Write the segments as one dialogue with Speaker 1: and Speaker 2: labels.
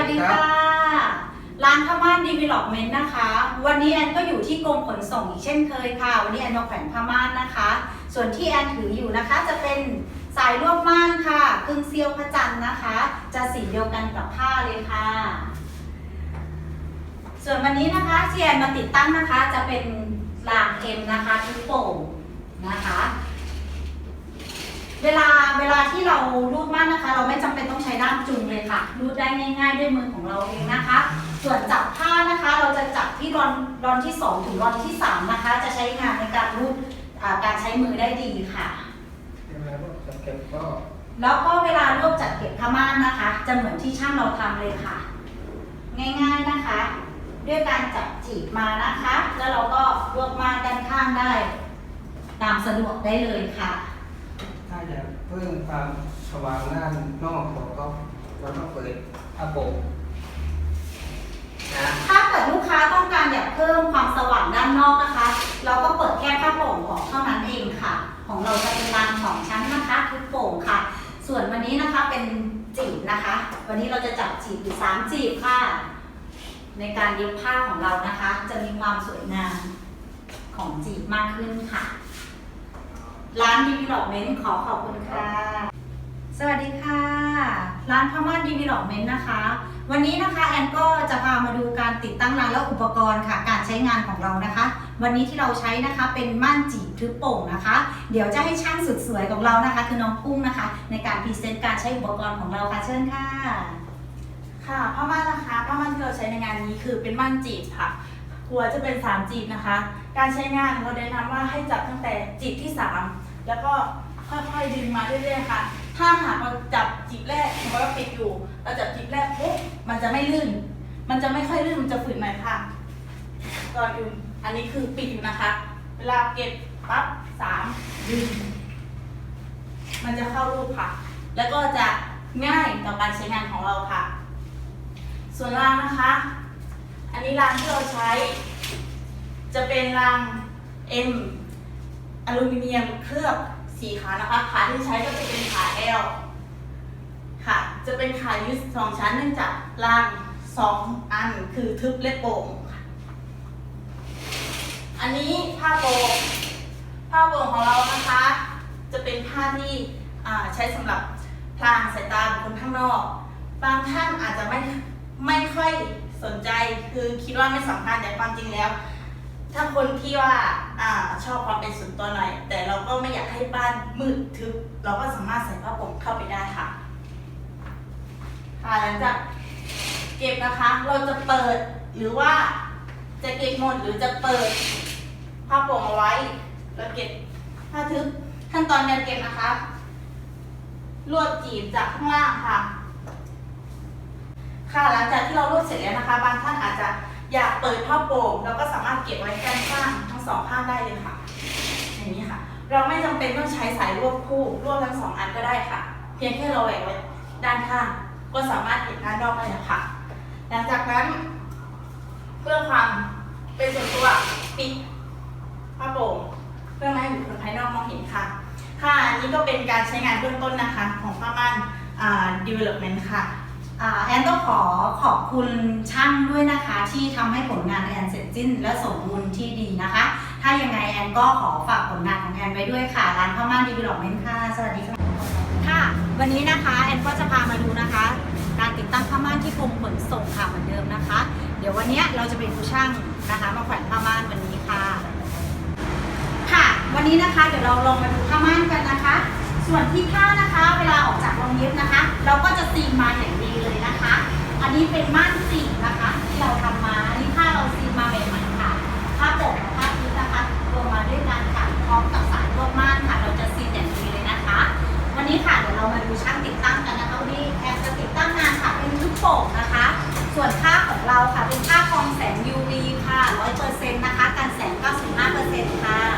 Speaker 1: วัสดีค่ะ ร้านข้าม่านดีเวล็อปเมนต์นะคะ วันนี้แอนก็อยู่ที่กรมขนส่งอีกเช่นเคยค่ะ วันนี้แอนมาแขวนผ้าม่านนะคะ ส่วนที่แอนถืออยู่นะคะ จะเป็นสายรวบม่านค่ะครึ่งเซียวพระจันทร์นะคะ จะสีเดียวกันกับผ้าเลยค่ะ ส่วนวันนี้นะคะที่แอนมาติดตั้งนะคะ จะเป็นรางเอ็มนะคะทุกโป่งนะคะ เวลาเวลาที่เรารูดม่านนะคะ เราไม่จำเป็นต้องใช้ด้ามจุงเลยค่ะ รูดได้ง่ายๆด้วยมือของเราเองนะคะ ส่วนจับผ้านะคะ เราจะจับที่รอนรอนที่ 2 ถึงรอนที่ 3 นะคะ จะใช้งานในการรูดอ่าการใช้มือได้ดีค่ะ
Speaker 2: เวลาเราจะเก็บก็
Speaker 1: แล้วก็เวลารวบจัดเก็บผ้าม่านนะคะ จะเหมือนที่ช่างเราทำเลยค่ะ ง่ายๆนะคะ ด้วยการจับจีบมานะคะ แล้วเราก็รวบม่านด้านข้างได้ ตามสะดวกได้เลยค่ะ
Speaker 2: ถ้าอยากเพิ่มความสว่างด้านนอกของก็เราต้องเปิดผ้าโป่งนะ
Speaker 1: ถ้าเกิดลูกค้าต้องการอยากเพิ่มความสว่างด้านนอกนะคะ เราก็เปิดแค่ผ้าโป่งออกเท่านั้นเองค่ะ ของเราจะเป็นรางสองชั้นนะคะทุกโป่งค่ะ ส่วนวันนี้นะคะเป็นจีบนะคะ วันนี้เราจะจับจีบอยู่สามจีบค่ะ ในการเย็บผ้าของเรานะคะ จะมีความสวยงามของจีบมากขึ้นค่ะ ร้านดีวีล็อปเมนต์ขอขอบคุณค่ะ สวัสดีค่ะ ร้านพม่านดีวีล็อปเมนต์นะคะ วันนี้นะคะแอนก็จะพามาดูการติดตั้งร้านและอุปกรณ์ค่ะ การใช้งานของเรานะคะ วันนี้ที่เราใช้นะคะเป็นม่านจีบทึบโป่งนะคะ เดี๋ยวจะให้ช่างสุดสวยของเรานะคะ คือน้องกุ้งนะคะ ในการพรีเซนต์การใช้อุปกรณ์ของเราค่ะเชิญค่ะ
Speaker 3: ค่ะผ้าม่านนะคะผ้าม่านที่เราใช้ในงานนี้คือเป็นม่านจีบค่ะ หัวจะเป็น 3 จีบนะคะ การใช้งานเราแนะนำว่าให้จับตั้งแต่จีบที่ 3 แล้วก็ค่อยๆดึงมาเรื่อยๆค่ะ ถ้าหากเราจับจีบแรกสมมติว่าปิดอยู่ เราจับจีบแรกปุ๊บมันจะไม่ลื่น มันจะไม่ค่อยลื่นมันจะฝืนหน่อยค่ะก่อนอื่นอันนี้คือปิดอยู่นะคะ เวลาเก็บปั๊บสามดึงมันจะเข้ารูปค่ะ แล้วก็จะง่ายต่อการใช้งานของเราค่ะ ส่วนรางนะคะ อันนี้รางที่เราใช้ จะเป็นราง M อลูมิเนียมเคลือบสีขานะคะขาที่ใช้ก็จะเป็นขา L ค่ะ จะเป็นขายึดสองชั้นเนื่องจากรางสองอันคือทึบและโป่งค่ะอันนี้ผ้าโป่งผ้าโป่งของเรานะคะ จะเป็นผ้าที่ใช้สำหรับพรางสายตาบุคคลข้างนอก บางท่านอาจจะไม่ไม่ค่อย คือคิดว่าไม่สำคัญแต่ความจริงแล้ว ถ้าคนที่ว่าอาชอบความเป็นส่วนตัวหน่อย แต่เราก็ไม่อยากให้บ้านมืดทึบเราก็สามารถใส่ผ้าห่มเข้าไปได้ค่ะ ค่ะหลังจากเก็บนะคะ เราจะเปิดหรือว่าจะเก็บหมดหรือจะเปิดผ้าโป่งเอาไว้แล้วเก็บผ้าทึบขั้นตอนการเก็บนะคะ ลวดจีบจากข้างล่างค่ะ ค่ะหลังจากที่เราลวดเสร็จแล้วนะคะ บางท่านอาจจะอยากเปิดผ้าโป่งเราก็สามารถเก็บไว้ด้านข้างทั้งสองข้างได้เลยค่ะ อย่างนี้ค่ะ เราไม่จำเป็นต้องใช้สายรวบคู่รวบทั้งสองอันก็ได้ค่ะ เพียงแค่เราแหวกไว้ด้านข้าง ก็สามารถเห็นด้านนอกได้แล้วค่ะ หลังจากนั้น เพื่อความเป็นส่วนตัวปิดผ้าโป่งเพื่อไม่ให้บุคคลภายนอกมองเห็นค่ะ ค่ะอันนี้ก็เป็นการใช้งานเบื้องต้นนะคะ ของผ้าม่านอ่า development ค่ะ
Speaker 1: แอนต้องขอขอบคุณช่างด้วยนะคะ ที่ทำให้ผลงานแอนเสร็จสิ้นและสมบูรณ์ที่ดีนะคะ ถ้ายังไงแอนก็ขอฝากผลงานของแอนไว้ด้วยค่ะ ร้านพ่อม่านดีวิลอปเมนต์ค่ะ สวัสดีค่ะค่ะ วันนี้นะคะแอนก็จะพามาดูนะคะ การติดตั้งผ้าม่านที่กรมขนส่งค่ะเหมือนเดิมนะคะ เดี๋ยววันนี้เราจะเป็นผู้ช่างนะคะ มาแขวนผ้าม่านวันนี้ค่ะ ค่ะ วันนี้นะคะเดี๋ยวเราลองมาดูผ้าม่านกันนะคะ ส่วนที่ผ้านะคะ เวลาออกจากโรงเย็บนะคะ เราก็จะซีนมาอย่างดีเลยนะคะ อันนี้เป็นม่านสีนะคะ ที่เราทำมาอันนี้ผ้าเราซีนมาใหม่ๆค่ะผ้าโป่งกับผ้าพีชนะคะรวมมาด้วยกันค่ะพร้อมกับสายรวบม่านค่ะ เราจะซีนอย่างดีเลยนะคะ วันนี้ค่ะเดี๋ยวเรามาดูช่างติดตั้งกันนะคะวันนี้แอนจะติดตั้งงานค่ะเป็นชุดโป่งนะคะ ส่วนผ้าของเราค่ะเป็นผ้ากรองแสง UV ค่ะ100%นะคะกันแสง 95%ค่ะ「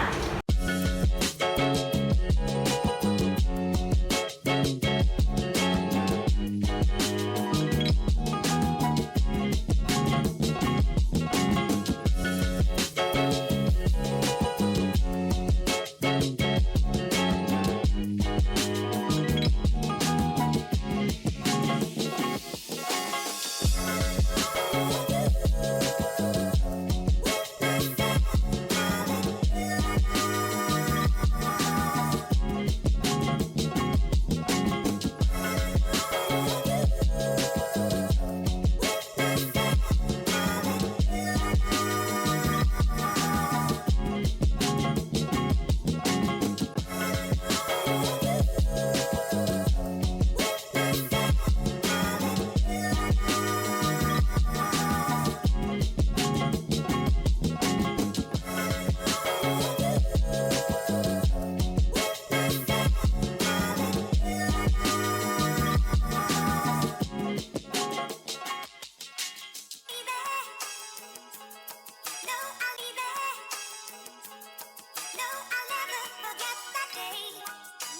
Speaker 4: I'll never forget that day.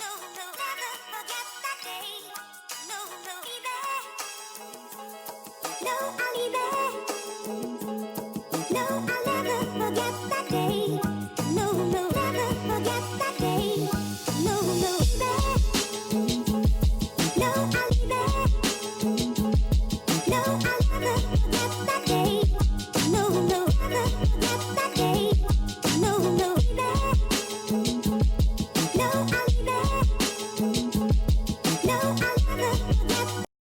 Speaker 4: No, no, never forget that day.